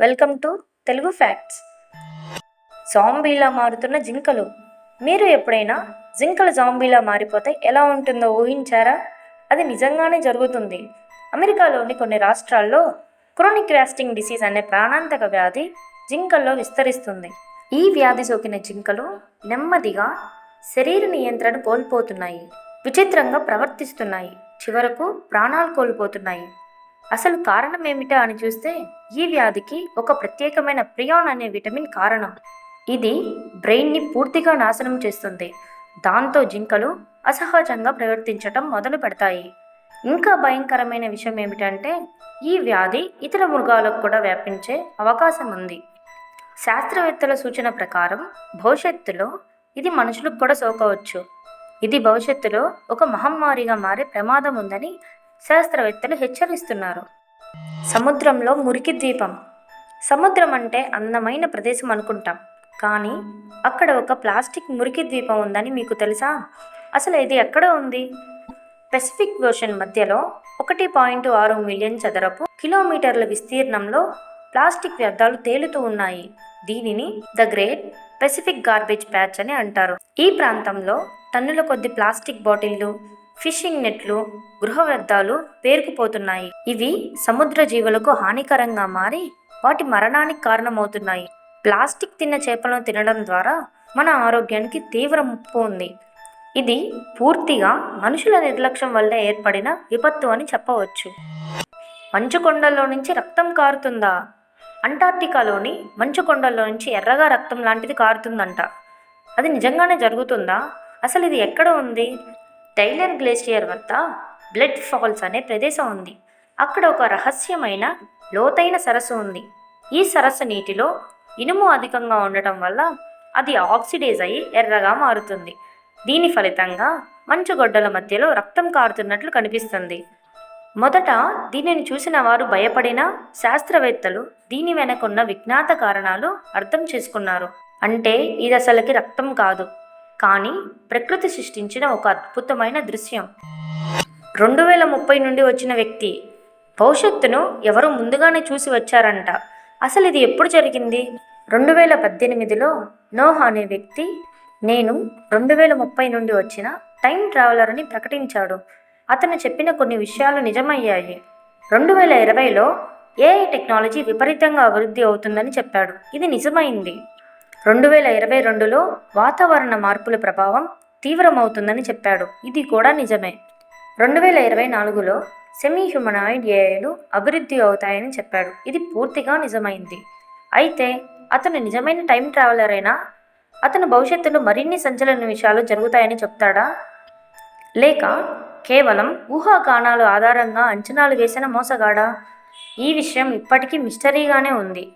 Welcome to Telugu facts. జాంబీలా మారుతున్న జింకలు. మీరు ఎప్పుడైనా జింకలు జాంబీలా మారిపోతే ఎలా ఉంటుందో ఊహించారా? అది నిజంగానే జరుగుతుంది. అమెరికాలోని కొన్ని రాష్ట్రాల్లో క్రోనిక్ రాస్టింగ్ డిసీజ్ అనే ప్రాణాంతక వ్యాధి జింకల్లో విస్తరిస్తుంది. ఈ వ్యాధి సోకిన జింకలు నెమ్మదిగా శరీర నియంత్రణ కోల్పోతున్నాయి. విచిత్రంగా ప్రవర్తిస్తున్నాయి. చివరకు ప్రాణాలు కోల్పోతున్నాయి. అసలు కారణం ఏమిటా అని చూస్తే ఈ వ్యాధికి ఒక ప్రత్యేకమైన ప్రియాన్ అనే విటమిన్ కారణం. ఇది బ్రెయిన్ని పూర్తిగా నాశనం చేస్తుంది. దాంతో జింకలు అసహజంగా ప్రవర్తించటం మొదలు పెడతాయి. ఇంకా భయంకరమైన విషయం ఏమిటంటే ఈ వ్యాధి ఇతర మృగాలకు కూడా వ్యాపించే అవకాశం ఉంది. శాస్త్రవేత్తల సూచన ప్రకారం భవిష్యత్తులో ఇది మనుషులకు కూడా సోకవచ్చు. ఇది భవిష్యత్తులో ఒక మహమ్మారిగా మారే ప్రమాదం ఉందని శాస్త్రవేత్తలు హెచ్చరిస్తున్నారు. సముద్రంలో మురికి ద్వీపం. సముద్రం అంటే అందమైన ప్రదేశం అనుకుంటాం. కానీ అక్కడ ఒక ప్లాస్టిక్ మురికి ద్వీపం ఉందని మీకు తెలుసా? అసలు ఇది ఎక్కడ ఉంది? పెసిఫిక్ ఓషన్ మధ్యలో ఒకటి పాయింట్ ఆరు మిలియన్ చదరపు కిలోమీటర్ల విస్తీర్ణంలో ప్లాస్టిక్ వ్యర్థాలు తేలుతూ ఉన్నాయి. దీనిని the great Pacific garbage patch అని అంటారు. ఈ ప్రాంతంలో టన్నుల కొద్ది ప్లాస్టిక్ బాటిళ్ళు ఫిషింగ్ నెట్లు గృహ వ్యర్థాలు పేరుకుపోతున్నాయి. ఇవి సముద్ర జీవులకు హానికరంగా మారి వాటి మరణానికి కారణమవుతున్నాయి. ప్లాస్టిక్ తిన్న చేపలను తినడం ద్వారా మన ఆరోగ్యానికి తీవ్ర ముప్పు ఉంది. ఇది పూర్తిగా మనుషుల నిర్లక్ష్యం వల్ల ఏర్పడిన విపత్తు అని చెప్పవచ్చు. మంచు కొండల్లో నుంచి రక్తం కారుతుందా? అంటార్టికాలోని మంచు కొండల్లో నుంచి ఎర్రగా రక్తం లాంటిది కారుతుందంట. అది నిజంగానే జరుగుతుందా? అసలు ఇది ఎక్కడ ఉంది? టైలర్ గ్లేషియర్ వద్ద బ్లడ్ ఫాల్స్ అనే ప్రదేశం ఉంది. అక్కడ ఒక రహస్యమైన లోతైన సరస్సు ఉంది. ఈ సరస్సు నీటిలో ఇనుము అధికంగా ఉండటం వల్ల అది ఆక్సిడైజ్ అయ్యి ఎర్రగా మారుతుంది. దీని ఫలితంగా మంచుగొడ్డల మధ్యలో రక్తం కారుతున్నట్లు కనిపిస్తుంది. మొదట దీనిని చూసిన వారు భయపడినా శాస్త్రవేత్తలు దీని వెనకున్న విజ్ఞాత కారణాలు అర్థం చేసుకున్నారు. అంటే ఇది అసలుకి రక్తం కాదు. కానీ ప్రకృతి సృష్టించిన ఒక అద్భుతమైన దృశ్యం. రెండు వేల ముప్పై నుండి వచ్చిన వ్యక్తి భవిష్యత్తును ఎవరు ముందుగానే చూసి వచ్చారంట. అసలు ఇది ఎప్పుడు జరిగింది? రెండు వేల పద్దెనిమిదిలో నోహ్ అనే వ్యక్తి నేను రెండు వేల ముప్పై నుండి వచ్చిన టైం ట్రావెలర్ అని ప్రకటించాడు. అతను చెప్పిన కొన్ని విషయాలు నిజమయ్యాయి. రెండు వేల ఇరవైలో ఏఐ టెక్నాలజీ విపరీతంగా అభివృద్ధి అవుతుందని చెప్పాడు. ఇది నిజమైంది. రెండు వేల ఇరవై రెండులో వాతావరణ మార్పుల ప్రభావం తీవ్రమవుతుందని చెప్పాడు. ఇది కూడా నిజమే. రెండు వేల ఇరవై నాలుగులో సెమీ హ్యూమనాయిడ్ ఏఐలు అభివృద్ధి అవుతాయని చెప్పాడు. ఇది పూర్తిగా నిజమైంది. అయితే అతను నిజమైన టైం ట్రావెలర్ అయినా అతను భవిష్యత్తులో మరిన్ని సంచలన విషయాలు జరుగుతాయని చెప్తాడా? లేక కేవలం ఊహాగానాలు ఆధారంగా అంచనాలు వేసిన మోసగాడా? ఈ విషయం ఇప్పటికీ మిస్టరీగానే ఉంది.